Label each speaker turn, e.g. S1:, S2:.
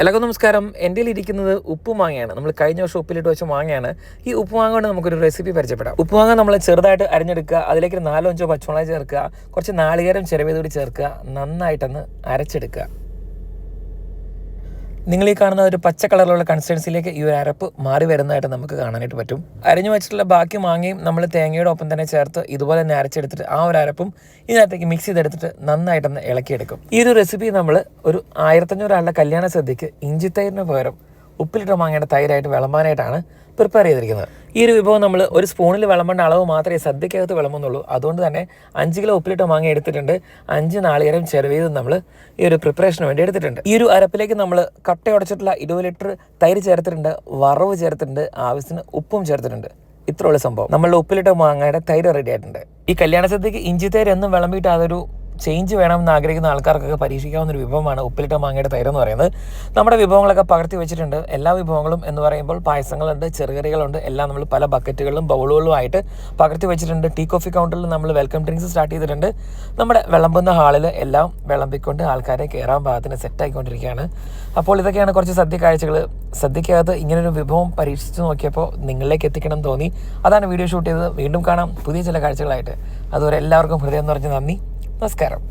S1: എല്ലാവർക്കും നമസ്കാരം. എന്റെ ഇരിക്കുന്നത് ഉപ്പുമാങ്ങയാണ് നമ്മൾ കഴിഞ്ഞ വർഷം ഉപ്പിലിട്ട് വെച്ച മാങ്ങയാണ്. ഈ ഉപ്പുമാങ്ങ കൊണ്ട് നമുക്കൊരു റെസിപ്പി പരിചയപ്പെടാം. ഉപ്പുമാങ്ങ നമ്മൾ ചെറുതായിട്ട് അരിഞ്ഞെടുക്കുക. അതിലേക്ക് നാലോ അഞ്ചോ പച്ചമുളക് ചേർക്കുക. കുറച്ച് നാളികേരം ചിരവേത് കൂടി ചേർക്കുക. നന്നായിട്ടൊന്ന് അരച്ചെടുക്കുക. നിങ്ങൾ ഈ കാണുന്ന ഒരു പച്ച കളറിലുള്ള കൺസിസ്റ്റൻസിയിലേക്ക് ഈ ഒരു അരപ്പ് മാറി വരുന്നതായിട്ട് നമുക്ക് കാണാനായിട്ട് പറ്റും. അരഞ്ഞു വെച്ചിട്ടുള്ള ബാക്കി മാങ്ങയും നമ്മൾ തേങ്ങയുടെ ഒപ്പം തന്നെ ചേർത്ത് ഇതുപോലെ തന്നെ അരച്ചെടുത്തിട്ട് ആ ഒരു അരപ്പും ഇതിനകത്തേക്ക് മിക്സ് ചെയ്തെടുത്തിട്ട് നന്നായിട്ടൊന്ന് ഇളക്കിയെടുക്കും. ഈ ഒരു റെസിപ്പി നമ്മൾ ഒരു ആയിരത്തഞ്ഞൂറ് ആളുടെ കല്യാണ സദ്യക്ക് ഇഞ്ചിത്തൈരിന് പകരം ഉപ്പിലിട്ട മാങ്ങയുടെ തൈരായിട്ട് വിളമ്പാനായിട്ടാണ് പ്രിപ്പയർ ചെയ്തിരിക്കുന്നത്. ഈ ഒരു വിഭവം നമ്മൾ ഒരു സ്പൂണിൽ വിളമ്പേണ്ട അളവ് മാത്രമേ സദ്യക്കകത്ത് വിളമ്പുന്നുള്ളൂ. അതുകൊണ്ട് തന്നെ അഞ്ച് കിലോ ഉപ്പിലിട്ട മാങ്ങ എടുത്തിട്ടുണ്ട്. അഞ്ച് നാളികേരം ചെറുവീതം നമ്മൾ ഈ ഒരു പ്രിപ്പറേഷന് വേണ്ടി എടുത്തിട്ടുണ്ട്. ഈ ഒരു അരപ്പിലേക്ക് നമ്മൾ കട്ട ഉടച്ചിട്ടുള്ള ഇരുപത് ലിറ്റർ തൈര് ചേർത്തിട്ടുണ്ട്. വറവ് ചേർത്തിട്ടുണ്ട്. ആവശ്യത്തിന് ഉപ്പും ചേർത്തിട്ടുണ്ട്. ഇത്രയുള്ള സംഭവം. നമ്മളുടെ ഉപ്പിലിട്ട മാങ്ങയുടെ തൈര് റെഡി ആയിട്ടുണ്ട്. ഈ കല്യാണ സദ്യക്ക് ഇഞ്ചി തൈര് എന്നും വിളമ്പിയിട്ട് അതൊരു ചേഞ്ച് വേണമെന്ന് ആഗ്രഹിക്കുന്ന ആൾക്കാർക്കൊക്കെ പരീക്ഷിക്കാവുന്ന ഒരു വിഭവമാണ് ഉപ്പിലിട്ട മാങ്ങയുടെ തൈര് എന്ന് പറയുന്നത്. നമ്മുടെ വിഭവങ്ങളൊക്കെ പകർത്തി വെച്ചിട്ടുണ്ട്. എല്ലാ വിഭവങ്ങളും എന്ന് പറയുമ്പോൾ പായസങ്ങളുണ്ട് ചെറുകറികളുണ്ട്. എല്ലാം നമ്മൾ പല ബക്കറ്റുകളിലും ബൗളുകളുമായിട്ട് പകർത്തി വെച്ചിട്ടുണ്ട്. ടീ കോഫി കൗണ്ടറിൽ നമ്മൾ വെൽക്കം ഡ്രിങ്ക്സ് സ്റ്റാർട്ട് ചെയ്തിട്ടുണ്ട്. നമ്മുടെ വിളമ്പുന്ന ഹാളിൽ എല്ലാം വിളമ്പിക്കൊണ്ട് ആൾക്കാരെ കയറാൻ പാകത്തിന് സെറ്റ് ആയിക്കൊണ്ടിരിക്കുകയാണ്. അപ്പോൾ ഇതൊക്കെയാണ് കുറച്ച് സദ്യ കാഴ്ചകൾ. സദ്യക്കകത്ത് ഇങ്ങനൊരു വിഭവം പരീക്ഷിച്ച് നോക്കിയപ്പോൾ നിങ്ങളിലേക്ക് എത്തിക്കണം തോന്നി. അതാണ് വീഡിയോ ഷൂട്ട് ചെയ്തത്. വീണ്ടും കാണാം. പുതിയ ചില കാഴ്ചകളായിട്ട്. അതുവരെ എല്ലാവർക്കും ഹൃദയം നിറഞ്ഞ നന്ദി. നമസ്കാരം.